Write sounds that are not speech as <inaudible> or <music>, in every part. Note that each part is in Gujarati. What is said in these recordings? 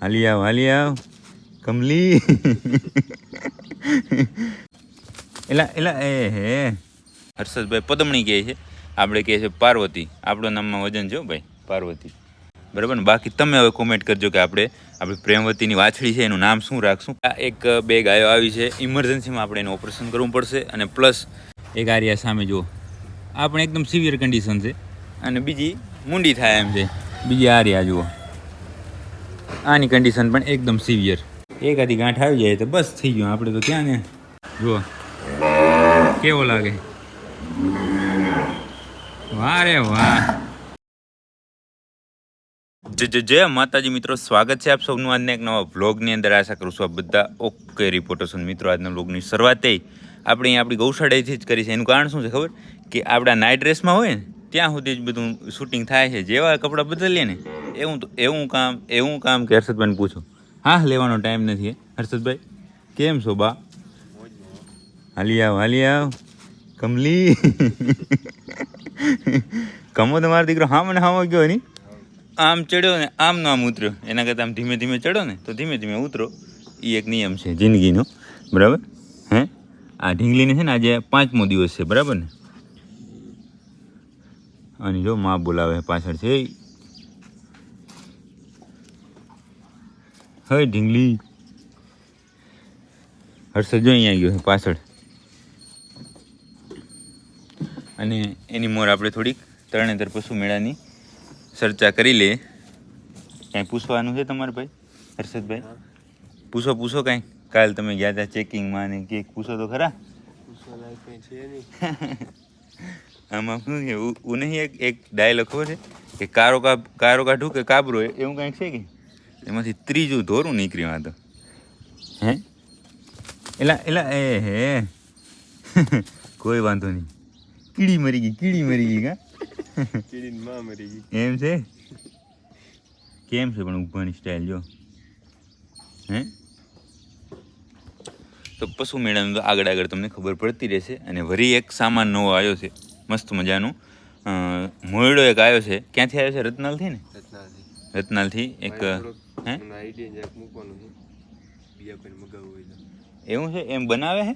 હાલી આવ હાલી આવ કમલી એલા એલા એ હે હર્ષદભાઈ પદમણી કહે છે. આપણે કહે છે પાર્વતી. આપણો નામમાં વજન છે ભાઈ, પાર્વતી. બરાબર ને? બાકી તમે હવે કોમેન્ટ કરજો કે આપણે આપણે પ્રેમવતીની વાછડી છે, એનું નામ શું રાખશું? આ એક બે ગાયો આવી છે. ઇમરજન્સીમાં આપણે એનું ઓપરેશન કરવું પડશે અને પ્લસ એક આર્યા સામે જુઓ. આ પણ એકદમ સિવિયર કન્ડિશન છે. અને બીજી મૂંડી થાય એમ છે. બીજી આર્યા જુઓ. આની કન્ડિશન પણ એકદમ સિવિયર એક આધી ગાંઠ આવી જાય તો બસ થઈ ગયું. આપણે તો ક્યાં ને? જુઓ. કેવો લાગે? વાહ રે વાહ. જય જે જય. માતાજી મિત્રો સ્વાગત છે આપ સૌનું આજના એક નવા વ્લોગની અંદર. આશા કરું છું આપ બધા ઓકે રિપોર્ટર્સ મિત્રો આજના વ્લોગની શરૂઆત થઈ. આપણે અહીં આપણી ગૌશાળાથી જ કરી છે. એનું કારણ શું છે ખબર? કે આપણા નાઇટ ડ્રેસમાં હોય ને ત્યાં સુધી જ બધું શૂટિંગ થાય છે. જેવા કપડાં બદલીએ ને, એવું તો એવું કામ એવું કામ કે હર્ષદભાઈને પૂછો. હા, લેવાનો ટાઈમ નથી હર્ષદભાઈ, કેમ છો બા? હાલી આવ હાલી આવ, કમલી. કમો તમારો દીકરો હામ ને હામો ગયો નહીં આમ ચડ્યો ને, આમ નો આમ ઉતર્યો. એના કરતાં આમ ધીમે ધીમે ચડો ને, તો ધીમે ધીમે ઉતરો. એ એક નિયમ છે જિંદગીનો. બરાબર? હે? આ ઢીંગલીને છે ને આજે પાંચમો દિવસ છે, બરાબર ને? અને જો માં બોલાવે પાછળ છે. હે ઢીંગલી. હર્ષદ જો અહીંયા ગયો છે પાછળ. અને એની મોર આપણે થોડીક તરણેતર પશુ મેળાની ચર્ચા કરી લે. કાંઈ પૂછવાનું છે તમારે ભાઈ? હર્ષદભાઈ? પૂછો પૂછો કાંઈ. કાલ તમે ગયા હતા ચેકિંગમાં ને કેક પૂછો તો ખરા? <laughs> આમાં શું છે ઉ નહીં એક એક ડાયલોગ ખબર છે? કે કારો કા કારો કાઢું કે કાબરો એવું કાંઈક છે કે? એમાંથી ત્રીજું ધોરું નીકળ્યું આ તો. હે? એલા એલા એ હે. <laughs> કોઈ વાંધો નહીં. કીડી મરી ગઈ કીડી મરી ગઈ કા? એમ છે? કેમ છે પણ ઉભાની સ્ટાઇલ જો? હે? તો પશુ મેળાનું તો આગળ આગળ તમને ખબર પડતી રહેશે અને વરી એક સામાન નવો આવ્યો છે. મસ્ત મજાનું. મોયડો એક આવ્યો છે. ક્યાંથી આવ્યો છે? રત્નાલથી ને? રત્નાલથી. એક હે? એવું છે? એમ બનાવે છે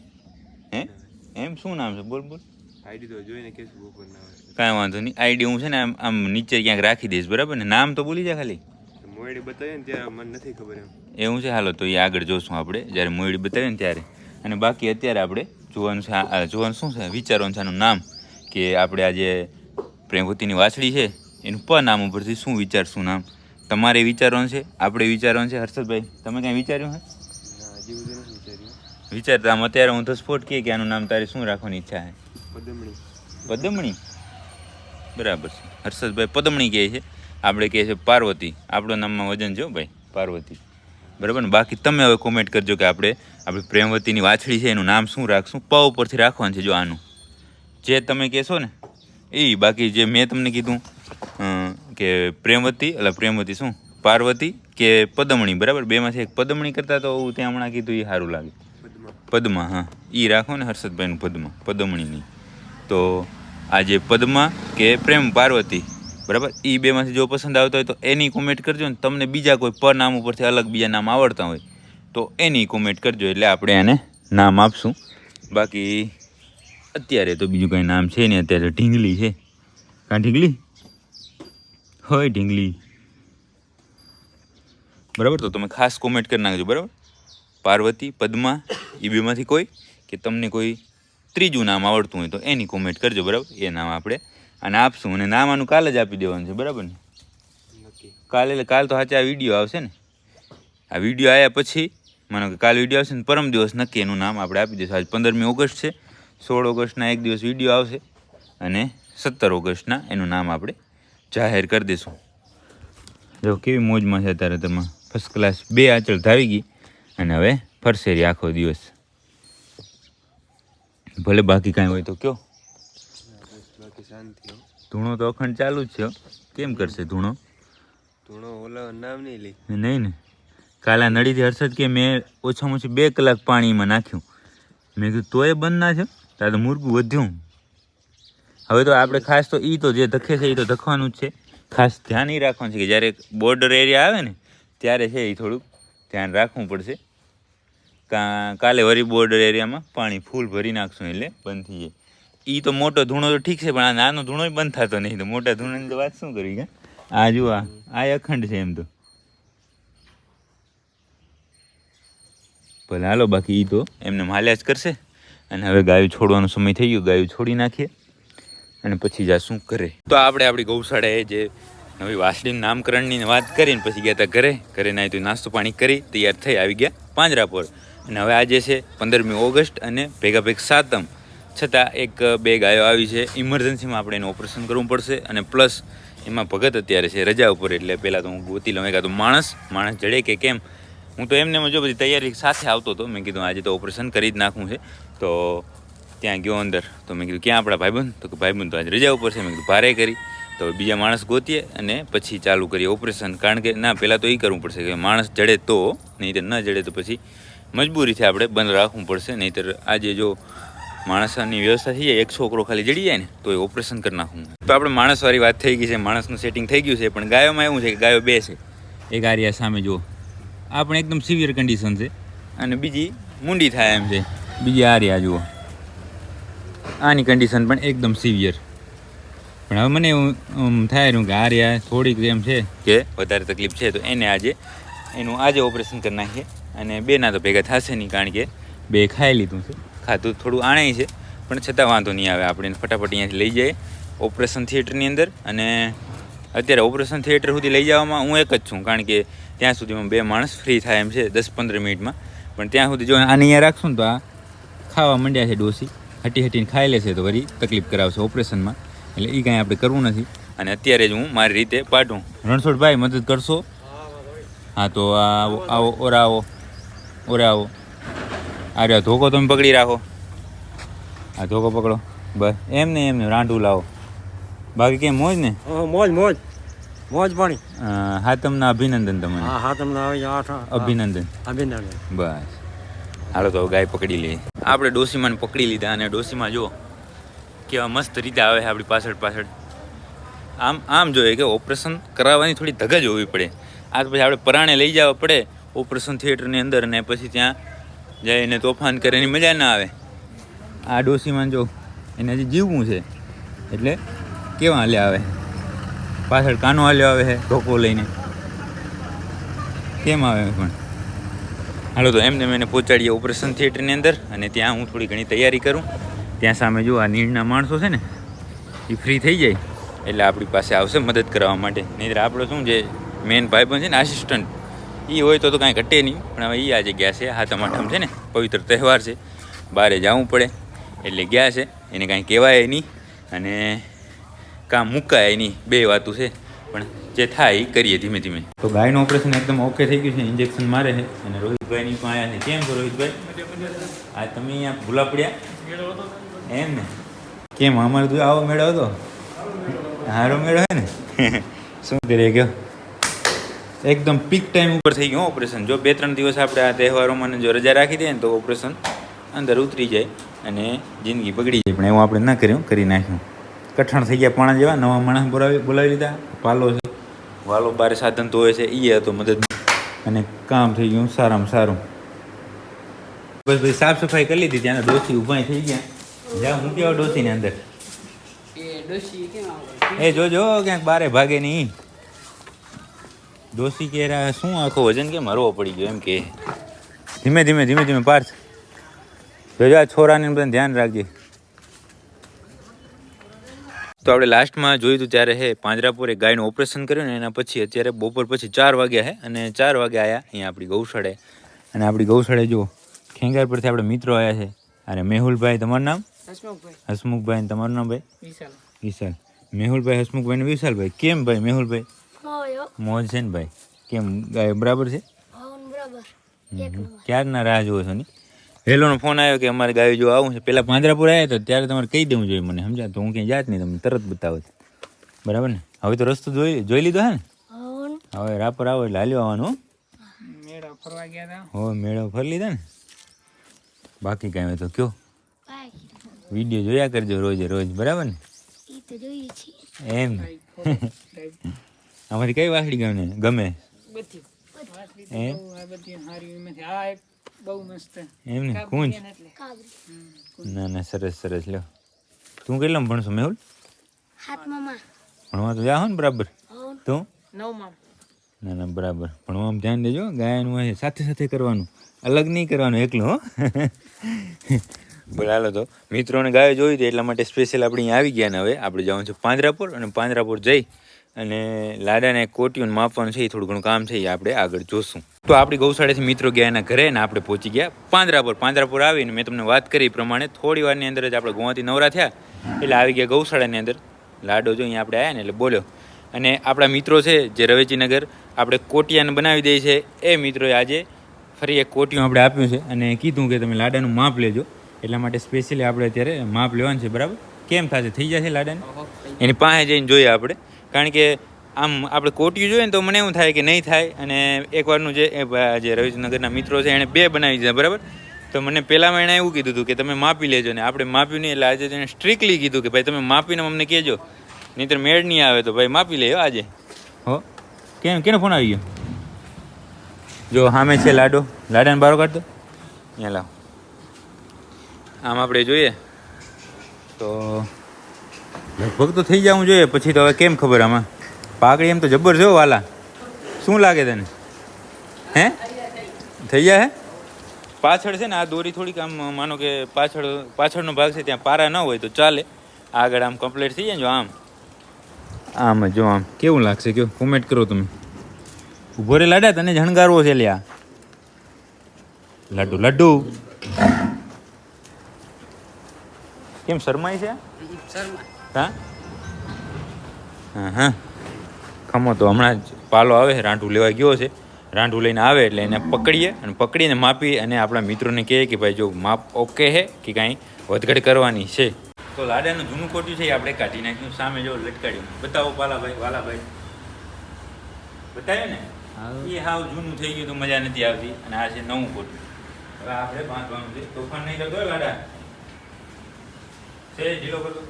હે? એમ શું નામ છે? બોલ બોલ. કાંઈ વાંધો નહીં. આઈડી હું છે ને આમ આમ નીચે ક્યાંક રાખી દઈશ બરાબર ને? નામ તો ભૂલી જા ખાલી. મોયડી બતાવીએ ને મને એવું છે? હાલો તો એ આગળ જોશું આપણે. જ્યારે મોયડી બતાવીએ ને ત્યારે. અને બાકી અત્યારે આપણે જોવાનું છે જોવાનું શું છે? વિચારવાનું છે આનું નામ. કે આપણે આજે પ્રેમવતીની વાછડી છે એનું પ નામ ઉપરથી શું વિચારશું નામ? તમારે વિચારવાનું છે આપણે વિચારવાનું છે હર્ષદભાઈ તમે કાંઈ વિચાર્યું હે? વિચારતા આમ અત્યારે હું તો કહે કે આનું નામ તારે શું રાખવાની ઈચ્છા છે પદમણી. બરાબર છે. હર્ષદભાઈ પદમણી કહે છે આપણે કહે છે પાર્વતી. આપણો નામમાં વજન છે ભાઈ પાર્વતી. બરાબર ને? બાકી તમે હવે કોમેન્ટ કરજો કે આપણે આપણે પ્રેમવતીની વાછડી છે એનું નામ શું રાખશું? પ ઉપરથી રાખવાનું છે જો આનું. જે તમે કહેશો ને, એ બાકી જે મેં તમને કીધું કે પ્રેમવતી, એટલે પ્રેમવતી શું? પાર્વતી કે પદમણી, બરાબર? બેમાંથી એક પદમણી કરતાં તો હું ત્યાં હમણાં કીધું એ સારું લાગે. પદ્મા, હા. એ રાખો ને હર્ષદભાઈનું પદ્મા, પદમણીની. તો આજે પદ્મા કે પ્રેમ પાર્વતી, બરાબર? એ બેમાંથી જો પસંદ આવતો હોય તો એની કોમેન્ટ કરજો ને. તમને બીજા કોઈ પર નામ ઉપરથી અલગ બીજા નામ આવડતા હોય તો એની કોમેન્ટ કરજો એટલે આપણે એને નામ આપશું. બાકી અત્યારે તો બીજું કંઈ નામ છે નહીં અત્યારે ઢીંગલી છે. કાં ઢીંગલી? હોય ઢીંગલી. બરાબર તો તમે ખાસ કોમેન્ટ કરી નાખજો બરાબર? પાર્વતી પદ્મા એ બેમાંથી કોઈ કે તમને કોઈ ત્રીજું નામ આવડતું હોય તો એની કોમેન્ટ કરજો બરાબર? એ નામ આપણે અને આપશું અને નામ આનું કાલે જ આપી દેવાનું છે બરાબર ને? કાલે એટલે કાલ તો સાચા આ વીડિયો આવશે ને? આ વીડિયો આવ્યા પછી માનો કે કાલ વીડિયો આવશે ને પરમ દિવસ નક્કી એનું નામ આપણે આપી દઈશું. આજ પંદરમી ઓગસ્ટ છે સોળ ઓગસ્ટના એક દિવસ વીડિયો આવશે અને સત્તર ઓગસ્ટના એનું નામ આપણે જાહેર કરી દઈશું. જો કેવી મોજમાં છે અત્યારે તમે? ફર્સ્ટ ક્લાસ બે આંચળ ધાવી ગઈ અને હવે ફરશે આખો દિવસ. ભલે બાકી કાંઈ હોય તો કયો? ધૂણો તો અખંડ ચાલુ જ છે કેમ કરશે ધૂણો? નહીં ને. કાલા નળીથી હર્ષદ કે મેં ઓછામાં ઓછી બે કલાક પાણીમાં નાખ્યું. મેં કીધું તોય બંધ ના છે તારે તો મુરગું વધ્યું. હવે તો આપણે ખાસ તો એ તો જે ધકે છે એ તો ધખવાનું જ છે. ખાસ ધ્યાન એ રાખવાનું છે કે જ્યારે બોર્ડર એરિયા આવે ને, ત્યારે છે એ થોડુંક ધ્યાન રાખવું પડશે. કાલે વરી બોર્ડર એરિયામાં પાણી ફૂલ ભરી નાખશું એટલે બંધ થઈ જાય. એ તો મોટો ધૂણો તો ઠીક છે, પણ આ નાનો ધૂણો બંધ થતો નહીં. તો મોટા ધૂણાની તો વાત શું કરવી આ જુઓ, આ અખંડ છે એમ તો. ભલે હાલો, બાકી એ તો એમને માલ્યા જ કરશે. અને હવે ગાયું છોડવાનો સમય થઈ ગયો, ગાયું છોડી નાખીએ અને પછી જા શું કરે. તો આપણે આપણી ગૌશાળાએ જે નવી વાસળીનું નામકરણની વાત કરીને પછી ગયા હતા ઘરે ઘરે નાહી તો નાસ્તો પાણી કરી તૈયાર થઈ આવી ગયા પાંજરા પર અને હવે આજે છે પંદરમી ઓગસ્ટ અને ભેગા ભેગ સાતમ. છતાં એક, બે ગાયો આવી છે ઇમરજન્સીમાં આપણે એનું ઓપરેશન કરવું પડશે અને પ્લસ એમાં ભગત અત્યારે છે રજા ઉપર એટલે પહેલાં તો હું ગોતી લઉં, એકાદ માણસ માણસ જડે કે કેમ? હું તો એમને જો બધી તૈયારી સાથે આવતો હતો. મેં કીધું આજે તો ઓપરેશન કરી જ નાખવું છે. તો ત્યાં ગયો અંદર. તો મેં કીધું, ક્યાં આપણા ભાઈબંધ? તો કે, ભાઈબંધ તો આજે રજા ઉપર છે. મેં કીધું, ભારે કરી. તો બીજા માણસ ગોતીએ અને પછી ચાલુ કરીએ ઓપરેશન. કારણ કે, ના, પહેલાં તો એ કરવું પડશે કે માણસ જડે તો નહીં ન જડે તો પછી મજબૂરીથી આપણે બંધ રાખવું પડશે. નહીંતર આજે જો માણસની વ્યવસ્થા થઈ જાય, એક છોકરો ખાલી જડી જાય ને, તો એ ઓપરેશન કરી નાખવું. તો આપણે માણસવાળી વાત થઈ ગઈ છે. માણસનું સેટિંગ થઈ ગયું છે, પણ ગાયોમાં એવું છે કે ગાયો બે છે એક આર્યા સામે જુઓ. આ પણ એકદમ સિવિયર કન્ડિશન છે. અને બીજી મૂંડી થાય એમ છે. બીજી આર્યા જુઓ. આની કન્ડિશન પણ એકદમ સિવિયર પણ હવે મને એવું થાય રહ્યું કે આર્યા થોડીક એમ છે કે વધારે તકલીફ છે, તો એને આજે એનું આજે ઓપરેશન કરી નાખીએ. અને બેના તો ભેગા થશે નહીં, કારણ કે બે ખાઈ લીધું છે. ખાધું થોડું આણાય છે, પણ છતાં વાંધો નહીં આવે. આપણે ફટાફટ અહીંયાથી લઈ જઈએ ઓપરેશન થિયેટરની અંદર. અને અત્યારે ઓપરેશન થિયેટર સુધી લઈ જવામાં હું એક જ છું, કારણ કે ત્યાં સુધીમાં બે માણસ ફ્રી થાય એમ છે, દસ પંદર મિનિટમાં. પણ ત્યાં સુધી જો આને અહીંયા રાખશું તો આ ખાવા માંડ્યા છે ડોસી. હટી હટીને ખાઈ લેશે તો વળી તકલીફ કરાવશે ઓપરેશનમાં. એટલે એ કાંઈ આપણે કરવું નથી. અને અત્યારે જ હું મારી રીતે પાટું. રણછોડભાઈ મદદ કરશો? હા, તો આવો આવો, ઓરા આવો ઓરા આવો. આ ધોકો તમે પકડી રાખો. આ ધોકો પકડો. બસ એમ ને એમ ને રાંડું લાવો. બાકી કેમ મોજ ને? મોજ મોજ. મોજ પાણી. હા તમને અભિનંદન તમને. હા હા તમને આવી આઠ અભિનંદન. અભિનંદન. બસ. હાલો તો ગાય પકડી લઈએ. આપણે ડોસીમાને પકડી લીધા અને ડોસીમાં જુઓ કેવા મસ્ત રીતે આવે છે આપણી પાછળ પાછળ. આમ આમ જોઈએ કે ઓપરેશન કરાવવાની થોડી ધગજ હોવી પડે. આ તો પછી આપણે પરાણે લઈ જવા પડે ઓપરેશન થિયેટરની અંદર ને પછી ત્યાં જઈને તોફાન કરે એની મજા ના આવે. આ ડોસીમાં જો એને હજી જીવવું છે. એટલે કેવા હાલ્યા આવે. પાછળ કાનો હાલ્યો આવે છે ઢોકો લઈને. કેમ આવે પણ? હાલો તો એમને મેં પહોંચાડીએ ઓપરેશન થિયેટરની અંદર અને ત્યાં હું થોડી ઘણી તૈયારી કરું. ત્યાં સામે જો આ નીડના માણસો છે ને, એ ફ્રી થઈ જાય. એટલે આપણી પાસે આવશે મદદ કરવા માટે. નહીં આપણો શું જે મેન ભાઈબંધ છે ને આસિસ્ટન્ટ એ હોય તો તો કાંઈ ઘટે નહીં. પણ હવે એ આજે ગયા છે હાથમ આઠમ છે ને, પવિત્ર તહેવાર છે. બહારે જવું પડે. એટલે ગયા છે, એને કાંઈ કહેવાય નહીં. અને કામ મુકાય નહીં બે વાતું છે પણ જે થાય એ કરીએ ધીમે ધીમે. તો ગાયનું ઓપરેશન એકદમ ઓકે થઈ ગયું છે ઇન્જેક્શન મારે છે અને રોહિતભાઈની પણ આયા છે. કેમ છો રોહિતભાઈ? આ તમે અહીંયા ભૂલા પડ્યા? એમ ને? કેમ અમારે તું આવો મેળો હતો? હારો મેળો હે ને? <laughs> શું કરી ગયો એકદમ પીક ટાઈમ ઉપર થઈ ગયું ઓપરેશન જો બે ત્રણ દિવસ આપણે આ તહેવારોમાં જો રજા રાખી દઈએ ને તો ઓપરેશન અંદર ઉતરી જાય અને જિંદગી બગડી જાય. પણ એવું આપણે ના કર્યું કરી નાખ્યું. કઠણ થઈ ગયા પાણા જેવા નવા માણસ બોલાવી બોલાવી લીધા. પાલો છે. વાલો બારે સાધન તો હોય છે એ હતો મદદ. અને કામ થઈ ગયું સારામાં સારું. બસ ભાઈ સાફ સફાઈ કરી લીધી ત્યાં ડોસી ઊભા થઈ ગયા. જ્યાં હું કેવા ડોસીને અંદર? એ જોજો ક્યાંક બારે ભાગે નહીં. ડોસી કે શું આખો વજન કેમ હરવો પડી ગયો એમ કે. ધીમે ધીમે ધીમે ધીમે પાર્થ જોજો આ છોરાને બધા ધ્યાન રાખજે. તો આપણે લાસ્ટમાં જોયું હતું ત્યારે હે પાંજરાપુર એક ગાયનું ઓપરેશન કર્યું ને એના પછી અત્યારે બપોર પછી ચાર વાગ્યા હે અને ચાર વાગે આવ્યા અહીંયા આપણી ગૌશાળે. અને આપણી ગૌશાળે જુઓ ખેંગાર પરથી આપણે મિત્રો આવ્યા છે. અને મેહુલભાઈ તમારું નામ? હસમુખભાઈ. હસમુખભાઈ અને તમારું નામ ભાઈ? વિશાલ. વિશાલ. મેહુલભાઈ હસમુખભાઈ ને વિશાલભાઈ. કેમ ભાઈ મેહુલભાઈ? મોજ છે ને ભાઈ? કેમ ગાય બરાબર છે? ક્યારના રાહ જુઓ છો ને? હેલોનો ફોન આવ્યો કે અમારે ગાયો જો આવું છે. પહેલાં પાંજરાપુર આવ્યા તો ત્યારે તમારે કહી દેવું જોઈએ મને સમજા તો હું ક્યાંય જાત નહીં તમને તરત બતાવત બરાબર ને? હવે તો રસ્તો જોઈ જોઈ લીધો હે ને? હવે રાપર આવો એટલે હાલ્યો આવવાનું હો. ફરવા ગયા હતા. હો મેળો ફરી લીધા ને? બાકી કાંઈ હોય તો કયો? વીડિયો જોયા કરજો રોજે રોજ બરાબર ને? એમ. અમારી કઈ વાસળી ગમે? ગમે? હે? બહુ મસ્ત એમ ને કાબુ કુંજ ને. ના ના સરસ સરસ લ્યો તું કેટલામાં ભણશો મેહુલ ભણવા તો જાઓ ને બરાબર તું ના ના બરાબર ભણવામાં ધ્યાન દેજો ગાયનું હોય સાથે સાથે કરવાનું અલગ નહીં કરવાનું એકલું હો બોલાલો તો મિત્રોને ગાયો જોઈ હતી એટલા માટે સ્પેશિયલ આપણે અહીંયા આવી ગયા ને હવે આપણે જવાનું છે પાંજરાપુર અને પાંજરાપુર જઈ અને લાડાને કોટિયું માપવાનું છે એ થોડું ઘણું કામ છે એ આપણે આગળ જોશું. તો આપણી ગૌશાળાથી મિત્રો ગયા એના ઘરે ને આપણે પહોંચી ગયા પાંદરાપુર. પાંદરાપુર આવીને મેં તમને વાત કરી પ્રમાણે થોડી વારની અંદર જ આપણે ગોવાથી નવરા થયા. એટલે આવી ગયા ગૌશાળાની અંદર. લાડો જો અહીંયા આપણે આવ્યા ને એટલે બોલ્યો. અને આપણા મિત્રો છે જે રવેચીનગર આપણે કોટિયાને બનાવી દે છે. એ મિત્રોએ આજે ફરી એક કોટિયું આપણે આપ્યું છે અને કીધું કે તમે લાડાનું માપ લેજો. એટલા માટે સ્પેશિયલી આપણે અત્યારે માપ લેવાનું છે બરાબર? કેમ થશે? થઈ જશે લાડાને? એની પાસે જઈને જોઈએ આપણે. કારણ કે આમ આપણે કોટિયું જોઈએ ને તો મને એવું થાય કે નહીં થાય અને એકવારનું જે જે રવિનગરના મિત્રો છે એણે બે બનાવી દીધા બરાબર? તો મને પહેલાંમાં એણે એવું કીધું હતું કે તમે માપી લેજો ને આપણે માપ્યું નહીં એટલે આજે એને સ્ટ્રિકલી કીધું કે ભાઈ તમે માપીને અમને કહેજો નહીંતર મેળ નહીં આવે તો ભાઈ માપી લેજો આજે. હો કેમ કેનો ફોન આવી ગયો? જો સામે છે લાડો લાડાને બારો કાઢતો. અહીંયા લાવ. આમ આપણે જોઈએ. તો લગભગ તો થઈ જવું જોઈએ, પછી તો હવે કેમ ખબર આમાં? પાકડી એમ તો જબ્બર જો વાલા. શું લાગે તને? હે? થઈ જાય હે? પાછળ છે ને, આ દોરી થોડીક આમ, માનો કે પાછળ, પાછળનો ભાગ છે, ત્યાં પારા ન હોય તો ચાલે. આગળ આમ કમ્પ્લીટ થઈ જાય જો આમ. આમ જો આમ. કેવું લાગશે કયો? કોમેન્ટ કરો તમે. ઊભો રે લાડા, તને જણગારવો છે લ્યા. લડ્ડુ લડ્ડુ કેમ શરમાય છે? શર્મા હા? હા હા. ખમો તો હમણાં જ પાલો આવે રાંઢું લેવા ગયો છે. રાંઠું લઈને આવે એટલે એને પકડીએ અને પકડીને માપી અને આપણા મિત્રોને કહીએ કે ભાઈ જો માપ ઓકે છે કે કાંઈ વધઘટ કરવાની છે. તો લાડાનું જૂનું કોટ્યું છે એ આપણે કાઢી નાખ્યું. સામે જો લટકાડ્યું. બતાવો પાલાભાઈ વાલાભાઈ. બતાવ્યું ને? એ હાવ જૂનું થઈ ગયું તો મજા નથી આવતી. અને આ છે નવું કોટ્યું હવે આપણે બાંધવાનું છે. તોફાન નહીં કરતો લાડા. છે ઢીલો કરતો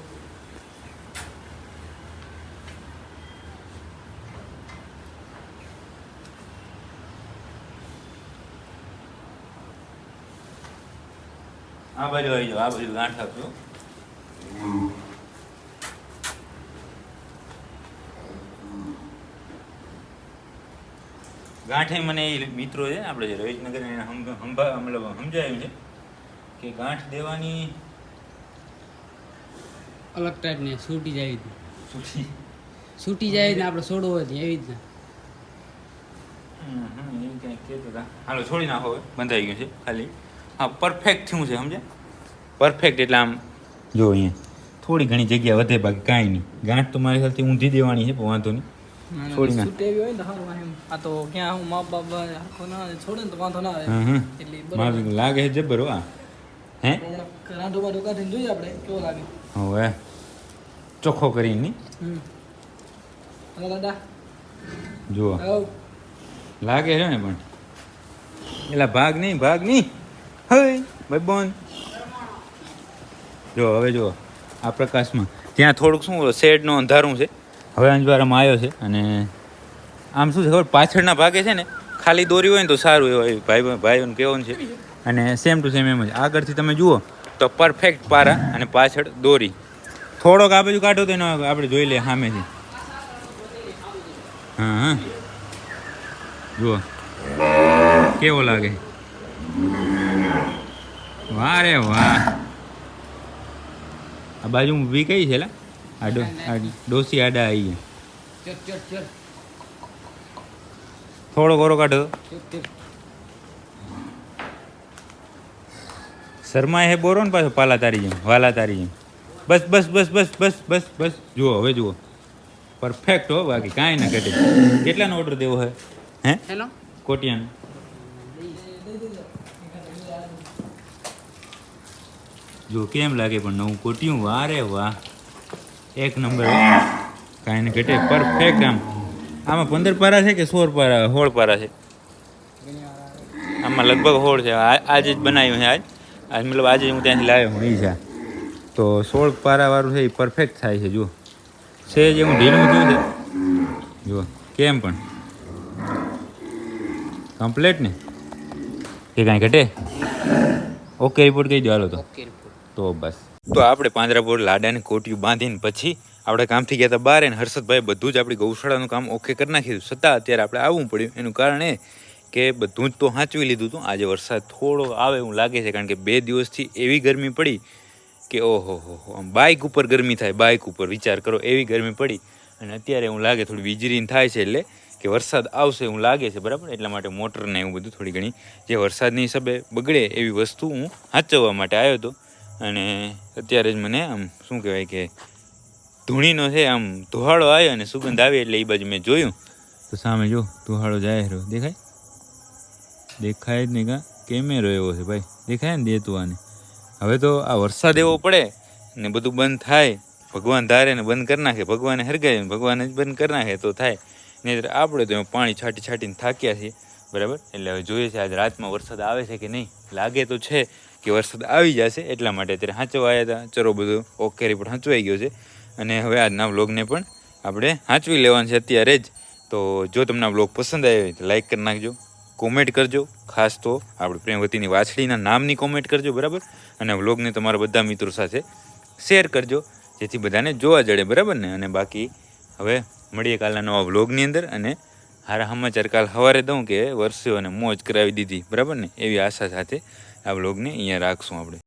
આ બાજુ આવી જાઓ આ બાજુ ગાંઠ આપજો ગાંઠે મને એ મિત્રો છે આપણે જે રવિજનગર એને હંભા મતલબ સમજાયું છે કે ગાંઠ દેવાની અલગ ટાઈપની છૂટી જાય છૂટી છૂટી જાય ને આપણે છોડવો હોય એવી રીતના. હમ, એવું કંઈક કહેતા હતા. હાલો છોડી નાખો બંધાઈ ગયું છે ખાલી. હા પરફેક્ટ થયું છે સમજે પરફેક્ટ એટલે આમ જો અહીંયા થોડી ઘણી જગ્યા વધે બાકી કાંઈ નહીં. ગાંઠ તો મારી સાથે ઊંધી દેવાની છે પણ વાંધો નહીં. છોડી ના હોય ને તો એમ આ તો ક્યાં હું મા બાપ આખો ના છોડે ને તો વાંધો ના આવે. હમ હમ. એટલે મારે લાગે છે જબર આ. હે? રાંધો બાંધો કાઢીને જોઈએ આપણે કેવો લાગે. હવે ચોખ્ખો કરીને દાદા. જુઓ. લાગે છે ને પણ? એલા ભાગ નહીં ભાગ નહીં. હઈ ભાઈ બોન જો, હવે જુઓ આ પ્રકાશમાં. ત્યાં થોડુંક શું, શેડનું અંધારું છે. હવે અંજવારામાં આવ્યો છે અને આમ શું છે ખબર, પાછળના ભાગે છે ને, ખાલી દોરી હોય ને તો સારું એવું ભાઈ, ભાઈઓને કહેવાનું છે. અને સેમ ટુ સેમ એમ જ. આગળથી તમે જુઓ તો પરફેક્ટ પારા અને પાછળ દોરી. થોડોક આ બાજુ કાઢો તો એનો આપણે જોઈ લઈએ સામેથી. હા હા. જુઓ. કેવો લાગે? વાહ રે વાહ. આ બાજુ ઊભી કઈ છે લા? આ ડો આ ડોસી આડા આવી ચર ચર ચર થોડો કોરો કાઢો. ચર ચર શર્મા હે બોરો ને પાછો પાલા તારી જેમ વાલા તારી જેમ. બસ બસ બસ બસ બસ બસ બસ. જુઓ હવે જુઓ. પરફેક્ટ હો બાકી કાંઈ ના ઘટે. કેટલાનો ઓર્ડર દેવો હે? હે? હેલો? કોટિયાનો. જો કેમ લાગે પણ નવું કોટિયું વારે વાહ. એક નંબર. કાંઈ ને ઘટે પરફેક્ટ આમ. આમાં પંદર પારા છે કે સોળ પારા? સોળ પારા છે. આમાં લગભગ હોળ છે. આ- આજે જ બનાવ્યું છે આજ. આજ મતલબ આજે હું ત્યાંથી લાવ્યો હું એ છે. તો સોળ પારાવાળું છે એ પરફેક્ટ થાય છે જુઓ. છે જે હું ઢીલું થયું છે. જુઓ કેમ પણ. કમ્પ્લેટ ને? કે કાંઈ ઘટે? ઓકે રિપોર્ટ કહી દો. હાલો તો. તો બસ. તો આપણે પાંજરાપોર લાડાને કોટિયું બાંધીને પછી આપણે કામથી ગયા હતા બહાર ને હર્ષદભાઈ બધું જ આપણી ગૌશાળાનું કામ ઓકે કરી નાખ્યું છતાં અત્યારે આપણે આવવું પડ્યું. એનું કારણ એ કે બધું જ તો સાચવી લીધું હતું. આજે વરસાદ થોડો આવે એવું લાગે છે કારણ કે બે દિવસથી એવી ગરમી પડી કે ઓહો હો આમ બાઇક ઉપર ગરમી થાય. બાઇક ઉપર વિચાર કરો, એવી ગરમી પડી અને અત્યારે એવું લાગે થોડી વીજળીને થાય છે એટલે કે વરસાદ આવશે એવું લાગે છે, બરાબર? એટલા માટે મોટરને એવું બધું થોડી ઘણી જે વરસાદની હિસાબે બગડે એવી વસ્તુ હું સાચવવા માટે આવ્યો હતો. અને અત્યારે જ મને આમ શું કહેવાય કે ધૂણીનો છે, આમ ધુહાળો આવ્યો અને સુગંધ આવી એટલે એ બાજુ મેં જોયું. તો સામે જો ધુહાળો જાય રહ્યો. દેખાય? દેખાય જ નહીં કાં? કેમેરો એવો છે ભાઈ. દેખાય ને દેતું આને હવે તો આ વરસાદ એવો પડે ને બધું બંધ થાય. ભગવાન ધારે ને બંધ કરી નાખે. ભગવાને હરગાય ભગવાને જ બંધ કરી નાખે તો થાય. નહીં આપણે તો એમાં પાણી છાંટી છાંટીને થાક્યા છીએ. બરાબર? એટલે હવે જોઈએ છે, આજે રાતમાં વરસાદ આવે છે કે નહીં? લાગે તો છે. કે વરસાદ આવી જશે એટલા માટે અત્યારે હાંચવા આવ્યા હતા ચરો બધું ઓકે રિપોર્ટ હાંચવાઈ ગયો છે. અને હવે આજના વ્લોગને પણ આપણે હાંચવી લેવાનું છે અત્યારે જ. તો જો તમને આ વ્લોગ પસંદ આવ્યો હોય તો લાઈક કરી નાખજો. કોમેન્ટ કરજો. ખાસ તો આપણે પ્રેમવતીની વાછડીના નામની કોમેન્ટ કરજો, બરાબર? અને વ્લોગને તમારા બધા મિત્રો સાથે શેર કરજો, જેથી બધાને જોવા જડે, બરાબર ને? અને બાકી હવે મળીએ કાલના નવા વ્લોગની અંદર. અને હારા સમાચાર કાલ સવારે દઉં કે વર્ષો અને મોજ કરાવી દીધી, બરાબર ને? એવી આશા સાથે આ વ્લોગને અહીંયા રાખશું આપણે.